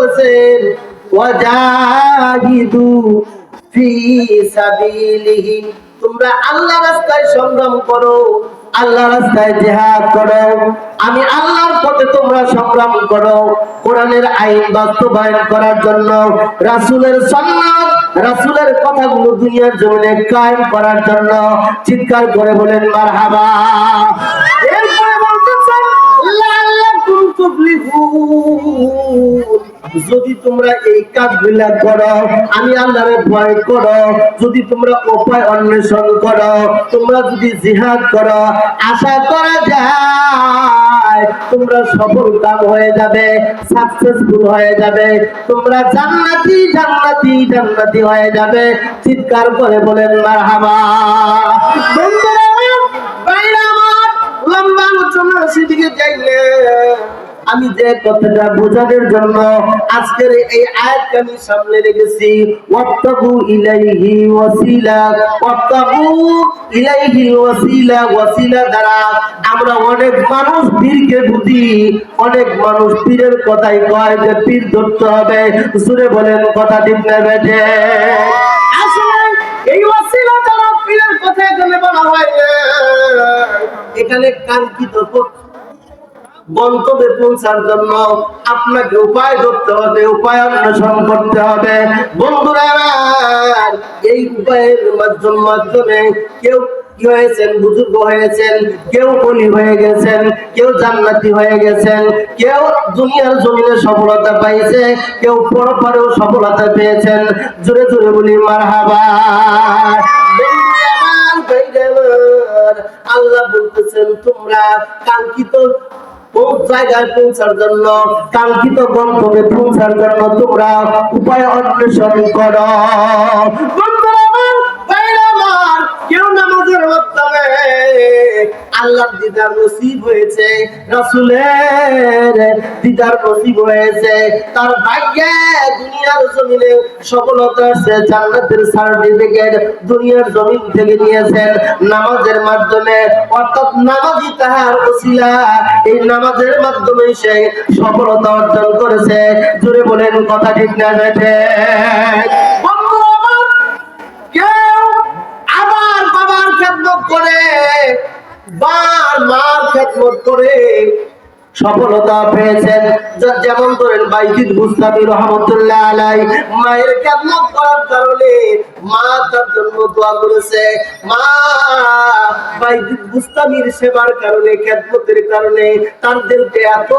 বলছেন, ওয়াজাহিদু ফি সাবিলিহি। তোমরা রাস্তায় সংগ্রাম করো রাস্তায় করো। আমি আল্লাহর পথে তোমরা সংগ্রাম করো, কোরআনের আইন বাস্তবায়ন করার জন্য। রাসূলের সুন্নাত রাসূলের কথাগুলো দুনিয়ার জমিনে কায়েম করার জন্য। চিৎকার করে বলেন, মারহাবা। এরপরে বলতেছেন তুফলিহুন। যদি তোমরা এই কাজগুলা করো আমি আল্লাহরে ভয় করো। যদি তোমরা উপায় অন্বেষণ করো তোমরা যদি জিহাদ করো আশা করা যায় তোমরা সফল কাম হয়ে যাবে সাকসেসফুল হয়ে যাবে। তোমরা জান্নাতি জান্নাতি জান্নাতি হয়ে যাবে। চিৎকার করে বলেন মারহাবা। বন্ধুরা আমার, আমার, লম্বা আলোচনা সেদিকে যাই না আমি যে কথাটা বোঝানোর জন্য আজকের এই আয়াতকে আমি সামনে রেখেছি ওয়াত্তাকু ইলাইহি ওয়াসিলা ওয়াত্তাকু ইলাইহি ওয়াসিলা ওয়াসিলা দ্বারা আমরা অনেক মানুষ পীরকে বুঝি, অনেক মানুষ পীরের কথাই কয় যে পীর ধরতে হবে। সুরে বলেন, কথা ঠিক না আসলে এই ওয়াসিলা দ্বারা পীরের কথা এখানে বলা হয় এখানে কাঙ্ক্ষিত গন্তব্যে পৌঁছার জন্য আপনাকে উপায় ধরতে হবে, উপায় অন্বেষণ করতে হবে। বন্ধুরা, এই উপায়ের মাধ্যম মাধ্যমে কেউ হয়েছেন? বুজুর্গ হয়েছেন, কেউ হয়ে গেছেন, কেউ জান্নাতি হয়ে গেছেন, কেউ দুনিয়ার জমিনে সফলতা পাইছে, কেউ পরপরেও সফলতা পেয়েছেন। জোরে জোরে বলি মার হাবা আল্লাহ বলতেছেন, তোমরা কাঙ্ক্ষিত জন্য তোমরা উপায় অন্বেষণ করো। আল্লাহর দিদার নসিব হয়েছে, রাসূলের দিদার নসিব হয়েছে। তার ভাগ্যে দুনিয়ার জমিনে সফলতা আছে, জান্নাতের সার্টিফিকেট দুনিয়ার জমিন থেকে নিয়েছেন। নামাজের মাধ্যমে, অর্থাৎ নামাজি তাহার ওসিলা। এই নামাজের মাধ্যমে সে সফলতা অর্জন করেছে। জুড়ে বলেন, কথা ঠিক না বেঠে খেদমত করে সফলতা পেয়েছেন। যেমন ধরেন রহমতুল্লাহ আলাই, মায়ের খেদমত করার কারণে মা তার জন্য দোয়া করেছে। মা সেবার কারণে, খেদমতের কারণে তার দিলকে এত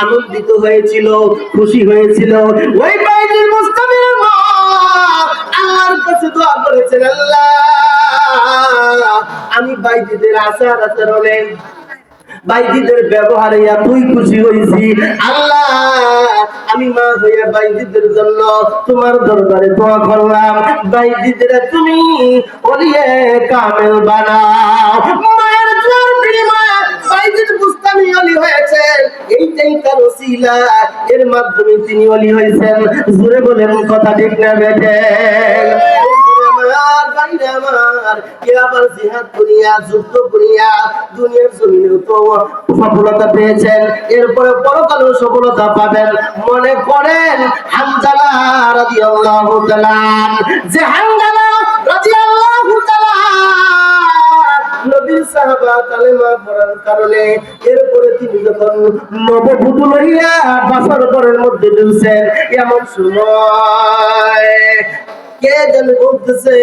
আনন্দিত হয়েছিল, খুশি হয়েছিল। ওই বাইজিদ মুস্তাফির মা আল্লাহর কাছে দোয়া করেছেন, আল্লাহ। আমি বাইজিদের আচার আচরণে বাইজিদের ব্যবহারে এতই খুশি হয়েছি আল্লাহ, আমি মা হইয়া বাইজিদের জন্য তোমার দরবারে দোয়া করলাম। বাইজিদের তুমি ওলিয়ে কামেল বানাও। মায়ের জোর বিনিময়ে বাইজিদ বুস্তামি অলি হয়েছেন এইটাই তার ওসিলা। এর মাধ্যমে তিনি অলি হয়েছেন। জুড়ে বলেন, কথা ঠিক না বেঠে। আমার বাইরে আমার কে আবার জিহাদ যুদ্ধ দুনিয়ার তো সফলতা পেয়েছেন? এরপরে পরকালেও সফলতা পাবেন। মনে করেন হামজালা রাদিয়াল্লাহু তাআলা যে হামজালা রাদিয়াল্লাহু তাআলা নবীর সাহাবা কালেমা পড়ার কারণে এরপরে তিনি যখন নববধূ লইয়া ঘরের মধ্যে ঢুকছেন এমন সময় কে যেন বলতেছে?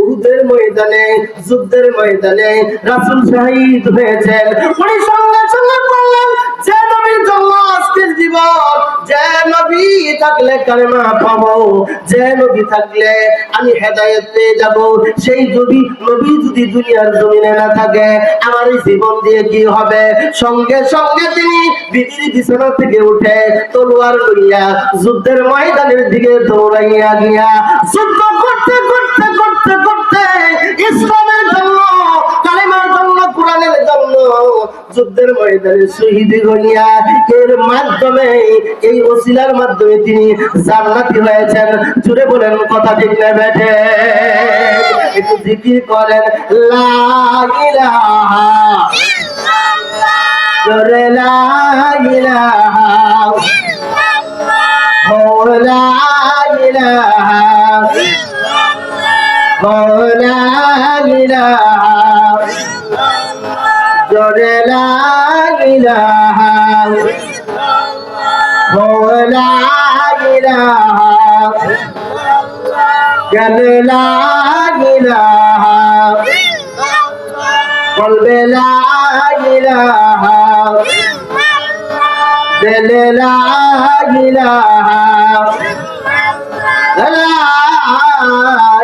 উহুদের ময়দানে যুদ্ধের ময়দানে রাসুল শাহিদ হয়েছেন। উনি থাকলে কালেমা পাবো। যে নবী থাকলে আমি হেদায়েত পেয়ে যাব। সেই যদি নবী যদি দুনিয়ার জমিনে না থাকে, আমার জীবন দিয়ে কি হবে? সঙ্গে সঙ্গে তিনি বিবির বিছানা থেকে উঠে তলোয়ার লইয়া যুদ্ধের ময়দানের দিকে দৌড়াইয়া গিয়া যুদ্ধ করতে করতে করতে করতে ইসলামের যুদ্ধের ময়দানে শহীদ হইয়া এর মাধ্যমে, এই ওসিলার মাধ্যমে তিনি জান্নাতি হয়েছেন। জুড়ে বলেন, কথা ঠিক না বেঠে। একটু করেন, লা ইলাহা জোরে লা ইলাহা لا إله لا إله জোরে লা ইলাহা লা ইলাহা গেল লা ইলাহা বলবে লা ইলাহা দিল লা ইলাহা লা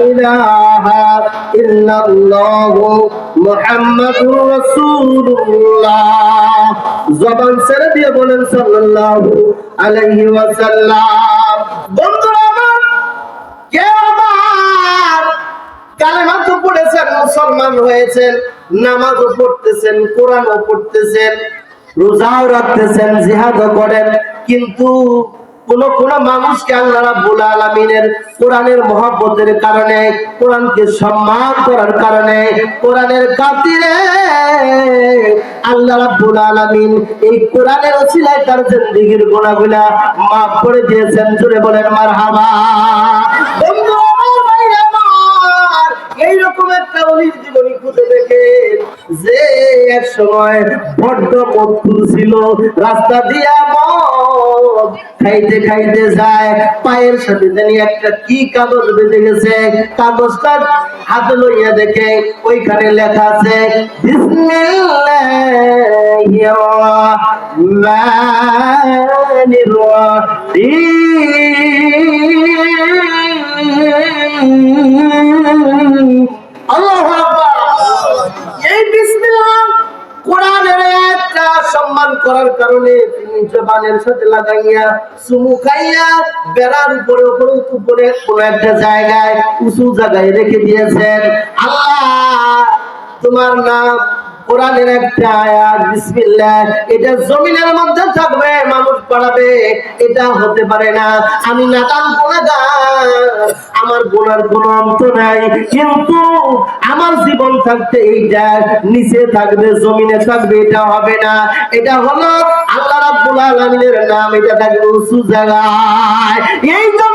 ইলাহা ইল্লাল্লাহু রাসূলুল্লাহ। জবান ছেড়ে দিয়ে বলেন সাল্লাল্লাহু আলাইহি ওয়াসাল্লাম, বন্ধুরা আমার, কে আমার? কালেমা তো পড়েছেন মুসলমান হয়েছেন, নামাজও পড়তেছেন, কোরআনও পড়তেছেন, রোজাও রাখতেছেন, জিহাদও করেন, কিন্তু কোন কোন মানুষকে আল্লাহ রাব্বুল আলামিনের কোরআনের মহব্বতের কারণে, কোরআনকে সম্মান করার কারণে, কোরআনের আল্লাহ রাব্বুল আলামিন এই কোরআনের ওসিলায় তার জিন্দেগীর গুনাহগুলা মাফ করে দিয়েছেন। বলেন, মারহাবা। বন্ধু, আমার একটা অলির জীবনী খুঁজে দেখেন যে এক সময় বড্ড মধুর ছিল। রাস্তা দিয়া খাইতে খাইতে যায়, পায়ের সাথে জানি একটা কি কাগজ বেঁধে গেছে, কাগজটা হাতে লইয়া দেখে ওইখানে লেখা আছে, বিসমিল্লাহির একটা সম্মান করার কারণে তিনি জবানের সাথে লাগাইয়া চুমু খাইয়া বেড়ার উপরে উপরে উপরে কোন একটা জায়গায় উঁচু জায়গায় রেখে দিয়েছেন। আল্লাহ, তোমার নাম কোরআনের একটা আয়াত, বিসমিল্লাহ, এটা জমিনের মধ্যে থাকবে, মানুষ পড়াবে এটা হতে পারে না। আমি নাদান গুণাগার আমার গোলার কোনো অন্ত নাই। কিন্তু আমার জীবন থাকতে এইটা নিচে থাকবে, জমিনে থাকবে, এটা হবে না। এটা হলো আল্লাহ রাব্বুল আলামিনের নাম, এটা থাকবে উঁচু জায়গায়। এই জন্য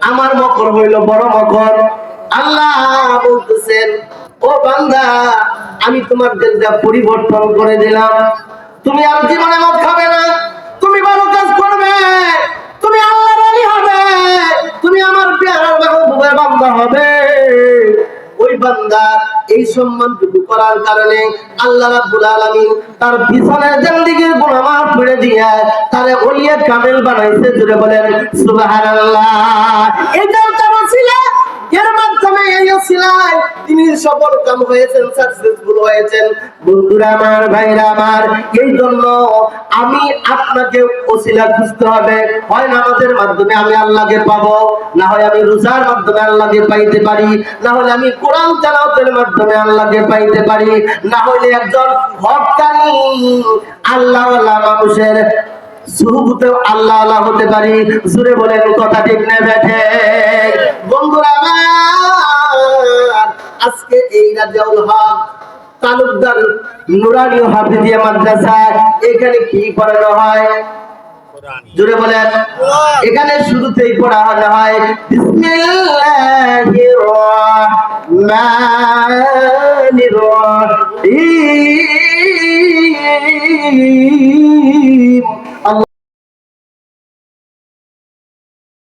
আমার মকর হইল বড় মকর। আল্লাহ বলতেছেন, ও বান্দা, আমি তোমার দিলটা পরিবর্তন করে দিলাম। তুমি আর জীবনে মদ খাবে না। তুমি ভালো কাজ করবে। তুমি আল্লাহ হবে। তুমি আমার পেয়ারার বান্দা হবে। ওই বান্দা এই সম্মানটুকু করার কারণে আল্লাহ রাব্বুল আলামিন তার পিছনের জিন্দেগীর গুনাহ মাফ করে দিয়ে তারে ওলিয়া কামেল বানাইছে জুড়ে বলেন সুবহানাল্লাহ। ছিল এর মাধ্যমে এই তিনি সফল কাম হয়েছেন সাকসেসফুল হয়েছেন। বন্ধুরা আমার, ভাইরা আমার, এই জন্য আমি আপনাকে খুঁজতে হবে। হয় মাধ্যমে আমি আল্লাহকে না হয় আমি রোজার মাধ্যমে আল্লাহকে পাইতে পারি, না হলে আমি কোরআন তেলাওয়াতের মাধ্যমে আল্লাহকে পাইতে পারি, না হলে একজন আল্লাহওয়ালা মানুষের আল্লাহ আল্লাহ হতে পারি। জুড়ে বলেন, কথা ঠিক না বেঠে আজকে এই রাজিউল হক তালুকদার নুরানি হাফিজিয়া মাদ্রাসা এখানে কি পড়ানো হয়? জোরে বলেন। এখানে শুরুতেই পড়ানো হয়, বিসমিল্লাহির রহমানির রহিম।